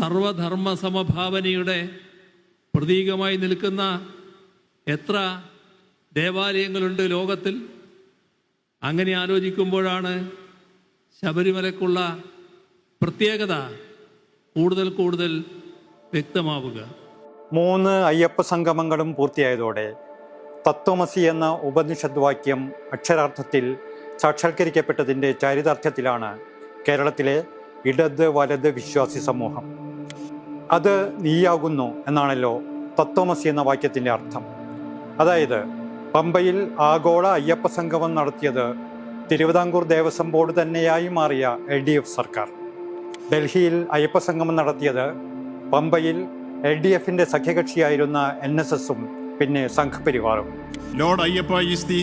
സർവധർമ്മ സമഭാവനയുടെ പ്രതീകമായി നിൽക്കുന്ന എത്ര ദേവാലയങ്ങളുണ്ട് ലോകത്തിൽ? അങ്ങനെ ആലോചിക്കുമ്പോഴാണ് ശബരിമലക്കുള്ള പ്രത്യേകത കൂടുതൽ കൂടുതൽ വ്യക്തമാവുക. മൂന്ന് അയ്യപ്പ സംഗമങ്ങളും പൂർത്തിയായതോടെ തത്വമസി എന്ന ഉപനിഷദ് വാക്യം അക്ഷരാർത്ഥത്തിൽ സാക്ഷാത്കരിക്കപ്പെട്ടതിന്റെ ചാരിതാർത്ഥ്യത്തിലാണ് കേരളത്തിലെ ഇടത് വലത് വിശ്വാസി സമൂഹം. അത് നീയാകുന്നു എന്നാണല്ലോ തത്വമസി എന്ന വാക്യത്തിന്റെ അർത്ഥം. അതായത് പമ്പയിൽ ആഗോള അയ്യപ്പ സംഗമം നടത്തിയത് തിരുവിതാംകൂർ ദേവസ്വം ബോർഡ് തന്നെയായി മാറിയ എൽ ഡി എഫ് സർക്കാർ. ഡൽഹിയിൽ അയ്യപ്പ സംഗമം നടത്തിയത് പമ്പയിൽ എൽ ഡി എഫിന്റെ സഖ്യകക്ഷിയായിരുന്ന എൻ എസ് എസും പിന്നെ സംഘപരിവാറും. Lord Ayyappa is the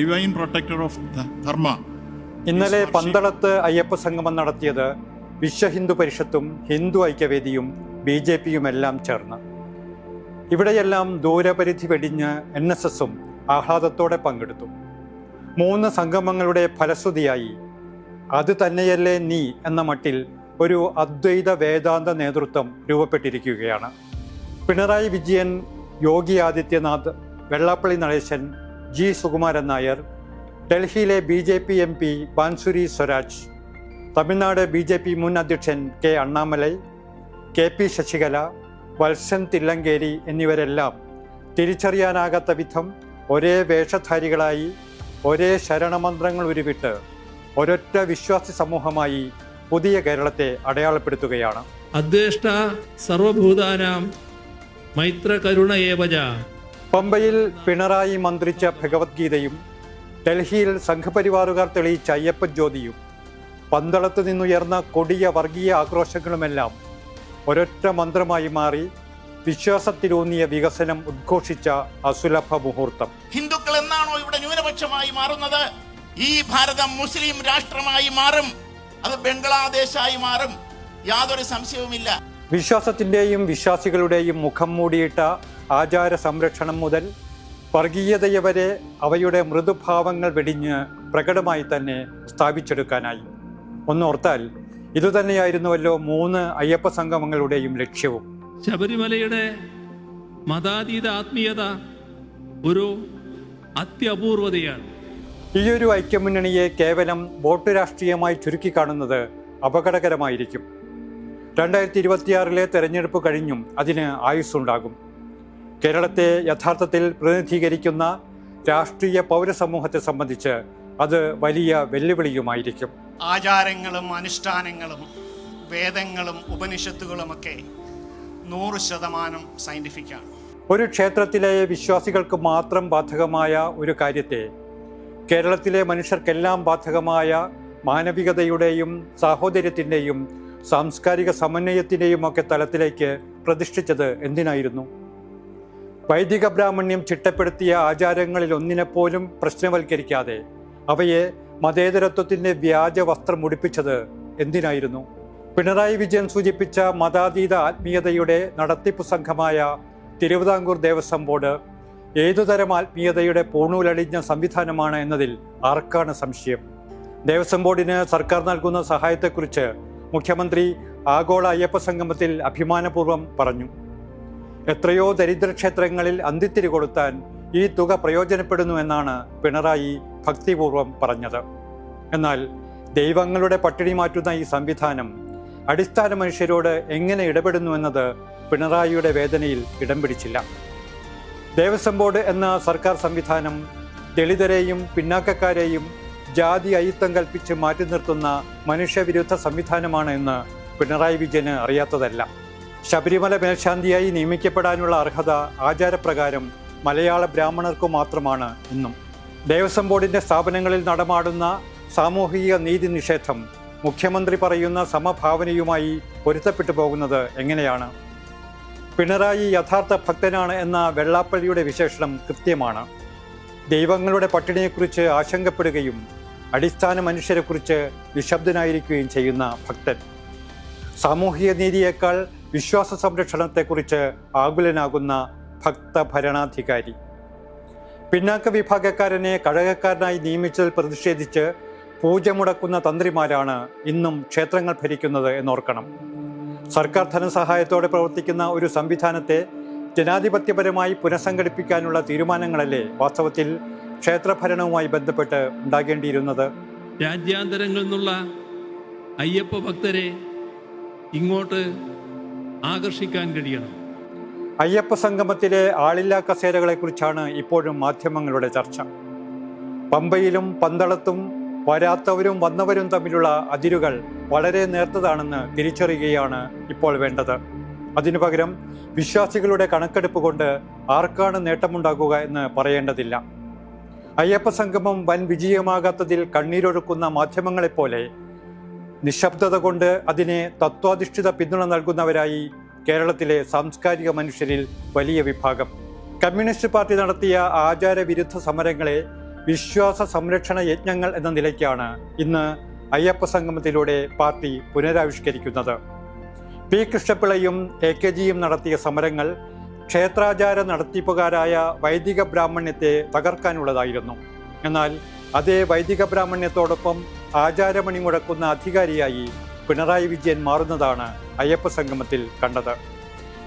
divine protector of dharma. ഇന്നലെ പന്തളത്ത് അയ്യപ്പ സംഗമം നടത്തിയത് വിശ്വ ഹിന്ദു പരിഷത്തും ഹിന്ദു ഐക്യവേദിയും ബി ജെ പിയും എല്ലാം ചേർന്ന്. ഇവിടെയെല്ലാം ദൂരപരിധി വെടിഞ്ഞ് എൻ എസ് എസും ആഹ്ലാദത്തോടെ പങ്കെടുത്തു. മൂന്ന് സംഗമങ്ങളുടെ ഫലശ്രുതിയായി അത് തന്നെയല്ലേ നീ എന്ന മട്ടിൽ ഒരു അദ്വൈത വേദാന്ത നേതൃത്വം രൂപപ്പെട്ടിരിക്കുകയാണ്. പിണറായി വിജയൻ യോഗി ആദിത്യനാഥ് വെള്ളാപ്പള്ളി നടേശൻ ജി സുകുമാരൻ നായർ ഡൽഹിയിലെ B J P M P Bansuri Swaraj Tamil Nadu B J P മുൻ അധ്യക്ഷൻ K Annamalai K P Sasikala Valsan Thillankeri എന്നിവരെല്ലാം തിരിച്ചറിയാനാകാത്ത വിധം ഒരേ വേഷധാരികളായി ഒരേ ശരണമന്ത്രങ്ങൾ ഉരുവിട്ട് ഒരൊറ്റ വിശ്വാസി സമൂഹമായി പുതിയ കേരളത്തെ അടയാളപ്പെടുത്തുകയാണ്. അദ്വേഷ്ട സർവഭൂതാനാം മൈത്ര കരുണ ഏവജ പമ്പയിൽ പിണറായി മന്ത്രിച്ച ഭഗവത്ഗീതയും ഡൽഹിയിൽ സംഘപരിവാറുകാർ തെളിയിച്ച അയ്യപ്പ ജ്യോതിയും പന്തളത്ത് നിന്നുയർന്ന കൊടിയ വർഗീയ ആക്രോശങ്ങളുമെല്ലാം ഒരൊറ്റ മന്ത്രമായി മാറി വിശ്വാസത്തിലൂന്നിയ വികസനം ഉദ്ഘോഷിച്ച അസുലഭ മുഹൂർത്തം. ഹിന്ദുക്കൾ എന്നാണോ ഇവിടെ ന്യൂനപക്ഷമായി മാറുന്നത്? ഈ ഭാരതം മുസ്ലിം രാഷ്ട്രമായി മാറും അത് ബംഗ്ലാദേശായി മാറും. യാതൊരു സംശയവുമില്ല. വിശ്വാസത്തിന്റെയും വിശ്വാസികളുടെയും മുഖം മൂടിയിട്ട ആചാര സംരക്ഷണം മുതൽ വർഗീയതയെ വരെ അവയുടെ മൃദുഭാവങ്ങൾ വെടിഞ്ഞ് പ്രകടമായി തന്നെ സ്ഥാപിച്ചെടുക്കാനായി. ഒന്നോർത്താൽ ഇതുതന്നെയായിരുന്നുവല്ലോ മൂന്ന് അയ്യപ്പ സംഗമങ്ങളുടെയും ലക്ഷ്യവും. ശബരിമലയുടെ മതാതീത ആത്മീയത ഒരു അത്യപൂർവതയാണ്. ഈയൊരു ഐക്യമുന്നണിയെ കേവലം വോട്ട് രാഷ്ട്രീയമായി ചുരുക്കിക്കാണുന്നത് അപകടകരമായിരിക്കും. രണ്ടായിരത്തി ഇരുപത്തിയാറിലെ തെരഞ്ഞെടുപ്പ് കഴിഞ്ഞും അതിന് ആയുസ്സുണ്ടാകും. കേരളത്തെ യഥാർത്ഥത്തിൽ പ്രതിനിധീകരിക്കുന്ന രാഷ്ട്രീയ പൗരസമൂഹത്തെ സംബന്ധിച്ച് അത് വലിയ വെല്ലുവിളിയുമായിരിക്കും. ആചാരങ്ങളും അനുഷ്ഠാനങ്ങളും വേദങ്ങളും ഉപനിഷത്തുകളുമൊക്കെ നൂറ് ശതമാനം സയന്റിഫിക്കാണ് ഒരു ക്ഷേത്രത്തിലെ വിശ്വാസികൾക്ക് മാത്രം ബാധകമായ ഒരു കാര്യത്തെ കേരളത്തിലെ മനുഷ്യർക്കെല്ലാം ബാധകമായ മാനവികതയുടെയും സാഹോദര്യത്തിന്റെയും സാംസ്കാരിക സമന്വയത്തിന്റെയും ഒക്കെ തലത്തിലേക്ക് പ്രതിഷ്ഠിച്ചത് എന്തിനായിരുന്നു? വൈദിക ബ്രാഹ്മണ്യം ചിട്ടപ്പെടുത്തിയ ആചാരങ്ങളിൽ ഒന്നിനെപ്പോലും പ്രശ്നവൽക്കരിക്കാതെ അവയെ മതേതരത്വത്തിന്റെ വ്യാജ വസ്ത്രം മുടിപ്പിച്ചത് എന്തിനായിരുന്നു? പിണറായി വിജയൻ സൂചിപ്പിച്ച മതാതീത ആത്മീയതയുടെ നടത്തിപ്പ് സംഘമായ തിരുവിതാംകൂർ ദേവസ്വം ബോർഡ് ഏതുതരം ആത്മീയതയുടെ പൂണൂലടിഞ്ഞ സംവിധാനമാണ് എന്നതിൽ ആർക്കാണ് സംശയം? ദേവസ്വം ബോർഡിന് സർക്കാർ നൽകുന്ന സഹായത്തെക്കുറിച്ച് മുഖ്യമന്ത്രി ആഗോള അയ്യപ്പ സംഗമത്തിൽ അഭിമാനപൂർവം പറഞ്ഞു. എത്രയോ ദരിദ്രക്ഷേത്രങ്ങളിൽ അന്തിത്തിരി കൊടുത്താൻ ഈ തുക പ്രയോജനപ്പെടുന്നു എന്നാണ് പിണറായി ഭക്തിപൂർവം പറഞ്ഞത്. എന്നാൽ ദൈവങ്ങളുടെ പട്ടിണി മാറ്റുന്ന ഈ സംവിധാനം അടിസ്ഥാന മനുഷ്യരോട് എങ്ങനെ ഇടപെടുന്നു എന്നത് പിണറായിയുടെ വേദനയിൽ ഇടം പിടിച്ചില്ല. ദേവസ്വം ബോർഡ് എന്ന സർക്കാർ സംവിധാനം ദളിതരെയും പിന്നാക്കക്കാരെയും ജാതി അയിത്തം കൽപ്പിച്ച് മാറ്റി നിർത്തുന്ന മനുഷ്യവിരുദ്ധ സംവിധാനമാണ് എന്ന് പിണറായി വിജയന് അറിയാത്തതല്ല. ശബരിമല മേൽശാന്തിയായി നിയമിക്കപ്പെടാനുള്ള അർഹത ആചാരപ്രകാരം മലയാള ബ്രാഹ്മണർക്കു മാത്രമാണ് ഇന്നും. ദേവസ്വം ബോർഡിന്റെ സ്ഥാപനങ്ങളിൽ നടമാടുന്ന സാമൂഹിക നീതി നിഷേധം മുഖ്യമന്ത്രി പറയുന്ന സമഭാവനയുമായി പൊരുത്തപ്പെട്ടു പോകുന്നത് എങ്ങനെയാണ്? പിണറായി യഥാർത്ഥ ഭക്തനാണ് എന്ന വെള്ളാപ്പള്ളിയുടെ വിശേഷണം കൃത്യമാണ്. ദൈവങ്ങളുടെ പട്ടിണിയെക്കുറിച്ച് ആശങ്കപ്പെടുകയും അടിസ്ഥാന മനുഷ്യരെക്കുറിച്ച് നിശബ്ദനായിരിക്കുകയും ചെയ്യുന്ന ഭക്തൻ. സാമൂഹിക നീതിയേക്കാൾ വിശ്വാസ സംരക്ഷണത്തെക്കുറിച്ച് ആകുലനാകുന്ന ഭക്ത ഭരണാധികാരി പിന്നാക്ക വിഭാഗക്കാരനെ കഴകക്കാരനായി നിയമിച്ചതിൽ പ്രതിഷേധിച്ച് പൂജ മുടക്കുന്ന തന്ത്രിമാരാണ് ഇന്നും ക്ഷേത്രങ്ങൾ ഭരിക്കുന്നത് എന്നോർക്കണം. സർക്കാർ ധനസഹായത്തോടെ പ്രവർത്തിക്കുന്ന ഒരു സംവിധാനത്തെ ജനാധിപത്യപരമായി പുനഃസംഘടിപ്പിക്കാനുള്ള തീരുമാനങ്ങളല്ലേ വാസ്തവത്തിൽ ക്ഷേത്രഭരണവുമായി ബന്ധപ്പെട്ട് ഉണ്ടാകേണ്ടിയിരുന്നത്? രാജ്യാന്തരങ്ങളിൽ നിന്നുള്ള അയ്യപ്പ ഭക്തരെ ഇങ്ങോട്ട് ആകർഷിക്കാൻ കഴിയണം. അയ്യപ്പ സംഗമത്തിലെ ആളില്ലാ കസേരകളെക്കുറിച്ചാണ് ഇപ്പോഴും മാധ്യമങ്ങളുടെ ചർച്ച. പമ്പയിലും പന്തളത്തും വരാത്തവരും വന്നവരും തമ്മിലുള്ള അതിരുകൾ വളരെ നേർത്തതാണെന്ന് തിരിച്ചറിയുകയാണ് ഇപ്പോൾ വേണ്ടത്. അതിനു പകരം വിശ്വാസികളുടെ കണക്കെടുപ്പ് കൊണ്ട് ആർക്കാണ് നേട്ടമുണ്ടാകുക എന്ന് പറയേണ്ടതില്ല. അയ്യപ്പ സംഗമം വൻ വിജയമാകാത്തതിൽ കണ്ണീരൊഴുക്കുന്ന മാധ്യമങ്ങളെപ്പോലെ നിശബ്ദത കൊണ്ട് അതിനെ തത്വാധിഷ്ഠിത പിന്തുണ നൽകുന്നവരായി കേരളത്തിലെ സാംസ്കാരിക മനുഷ്യരിൽ വലിയ വിഭാഗം. കമ്മ്യൂണിസ്റ്റ് പാർട്ടി നടത്തിയ ആചാരവിരുദ്ധ സമരങ്ങളെ വിശ്വാസ സംരക്ഷണ യജ്ഞങ്ങൾ എന്ന നിലയ്ക്കാണ് ഇന്ന് അയ്യപ്പ സംഗമത്തിലൂടെ പാർട്ടി പുനരാവിഷ്കരിക്കുന്നത്. പി കൃഷ്ണപിള്ളയും എ കെ ജിയും നടത്തിയ സമരങ്ങൾ ക്ഷേത്രാചാര നടത്തിപ്പുകാരായ വൈദിക ബ്രാഹ്മണ്യത്തെ തകർക്കാനുള്ളതായിരുന്നു. എന്നാൽ അതേ വൈദിക ബ്രാഹ്മണ്യത്തോടൊപ്പം ആചാരമണി മുടക്കുന്ന അധികാരിയായി പിണറായി വിജയൻ മാറുന്നതാണ് അയ്യപ്പ സംഗമത്തിൽ കണ്ടത്.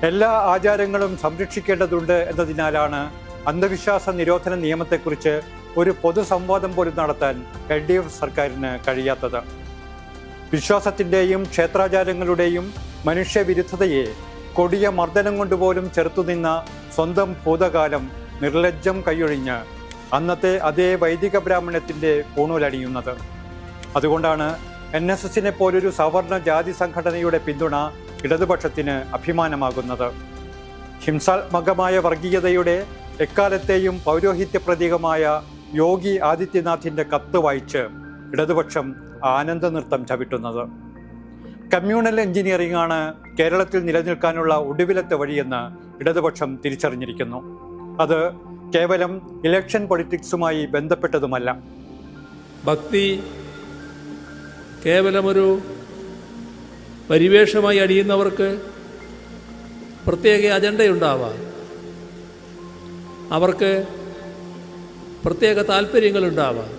എല്ലാ ആചാരങ്ങളും സംരക്ഷിക്കേണ്ടതുണ്ട് എന്നതിനാലാണ് അന്ധവിശ്വാസ നിരോധന നിയമത്തെക്കുറിച്ച് ഒരു പൊതുസംവാദം പോലും നടത്താൻ എൽ ഡി എഫ് സർക്കാരിന് കഴിയാത്തത്. വിശ്വാസത്തിന്റെയും ക്ഷേത്രാചാരങ്ങളുടെയും മനുഷ്യവിരുദ്ധതയെ കൊടിയ മർദ്ദനം കൊണ്ടുപോലും ചെറുത്തുനിന്ന സ്വന്തം ഭൂതകാലം നിർലജ്ജം കൈയൊഴിഞ്ഞ് അന്നത്തെ അതേ വൈദിക ബ്രാഹ്മണ്യത്തിന്റെ പൂണൂലണിയുന്നത് അതുകൊണ്ടാണ് എൻ എസ് എസിനെ പോലൊരു സവർണ ജാതി സംഘടനയുടെ പിന്തുണ ഇടതുപക്ഷത്തിന് അഭിമാനമാകുന്നത്. ഹിംസാത്മകമായ വർഗീയതയുടെ എക്കാലത്തെയും പൗരോഹിത്യ പ്രതീകമായ യോഗി ആദിത്യനാഥിന്റെ കത്ത് വായിച്ച് ഇടതുപക്ഷം ആനന്ദ നൃത്തം ചവിട്ടുന്നത്. കമ്മ്യൂണൽ എഞ്ചിനീയറിംഗ് ആണ് കേരളത്തിൽ നിലനിൽക്കാനുള്ള ഒടുവിലത്തെ വഴിയെന്ന് ഇടതുപക്ഷം തിരിച്ചറിഞ്ഞിരിക്കുന്നു. അത് കേവലം ഇലക്ഷൻ പൊളിറ്റിക്സുമായി ബന്ധപ്പെട്ടതുമല്ല. ഭക്തി കേവലമൊരു പരിവേഷമായി അടിയുന്നവർക്ക് പ്രത്യേക അജണ്ടയുണ്ടാവാം. അവർക്ക് പ്രത്യേക താല്പര്യങ്ങളുണ്ടാവാം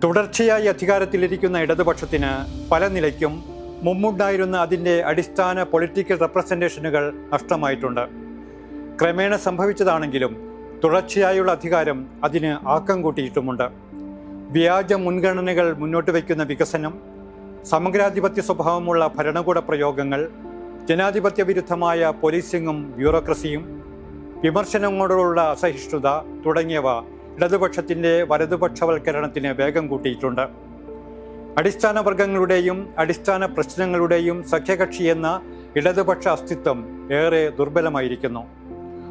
തുടർച്ചയായി അധികാരത്തിലിരിക്കുന്ന ഇടതുപക്ഷത്തിന് പല നിലയ്ക്കും മുമ്പുണ്ടായിരുന്ന അതിന്റെ അടിസ്ഥാന പൊളിറ്റിക്കൽ റെപ്രസെന്റേഷനുകൾ നഷ്ടമായിട്ടുണ്ട്. ക്രമേണ സംഭവിച്ചതാണെങ്കിലും തുടർച്ചയായുള്ള അധികാരം അതിന് ആക്കം കൂട്ടിയിട്ടുമുണ്ട്. വ്യാജ മുൻഗണനകൾ മുന്നോട്ട് വയ്ക്കുന്ന വികസനം സമഗ്രാധിപത്യ സ്വഭാവമുള്ള ഭരണകൂട പ്രയോഗങ്ങൾ ജനാധിപത്യ വിരുദ്ധമായ പോലീസിങ്ങും ബ്യൂറോക്രസിയും വിമർശനങ്ങളോടുള്ള അസഹിഷ്ണുത തുടങ്ങിയവ ഇടതുപക്ഷത്തിന്റെ വലതുപക്ഷവൽക്കരണത്തിന് വേഗം കൂട്ടിയിട്ടുണ്ട്. അടിസ്ഥാന വർഗങ്ങളുടെയും അടിസ്ഥാന പ്രശ്നങ്ങളുടെയും സഖ്യകക്ഷി എന്ന ഇടതുപക്ഷ അസ്തിത്വം ഏറെ ദുർബലമായിരിക്കുന്നു.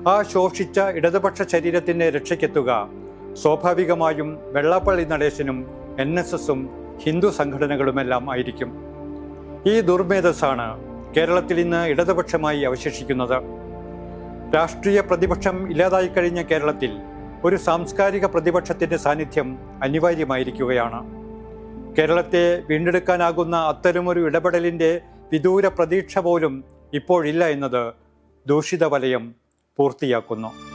ആ ശോഷിച്ച ഇടതുപക്ഷ ശരീരത്തിന്റെ രക്ഷയ്ക്കെത്തുക സ്വാഭാവികമായും വെള്ളാപ്പള്ളി നടേശനും എൻ എസ് എസും ഹിന്ദു സംഘടനകളുമെല്ലാം ആയിരിക്കും. ഈ ദുർമേധസ്സാണ് കേരളത്തിൽ ഇന്ന് ഇടതുപക്ഷമായി അവശേഷിക്കുന്നത്. രാഷ്ട്രീയ പ്രതിപക്ഷം ഇല്ലാതായി കഴിഞ്ഞ കേരളത്തിൽ ഒരു സാംസ്കാരിക പ്രതിപക്ഷത്തിന്റെ സാന്നിധ്യം അനിവാര്യമായിരിക്കുകയാണ്. കേരളത്തെ വീണ്ടെടുക്കാനാകുന്ന അത്തരമൊരു ഇടപെടലിന്റെ വിദൂര പ്രതീക്ഷ പോലും ഇപ്പോഴില്ല എന്നത് ദൂഷിത വലയം പൂർത്തിയാക്കുന്നു.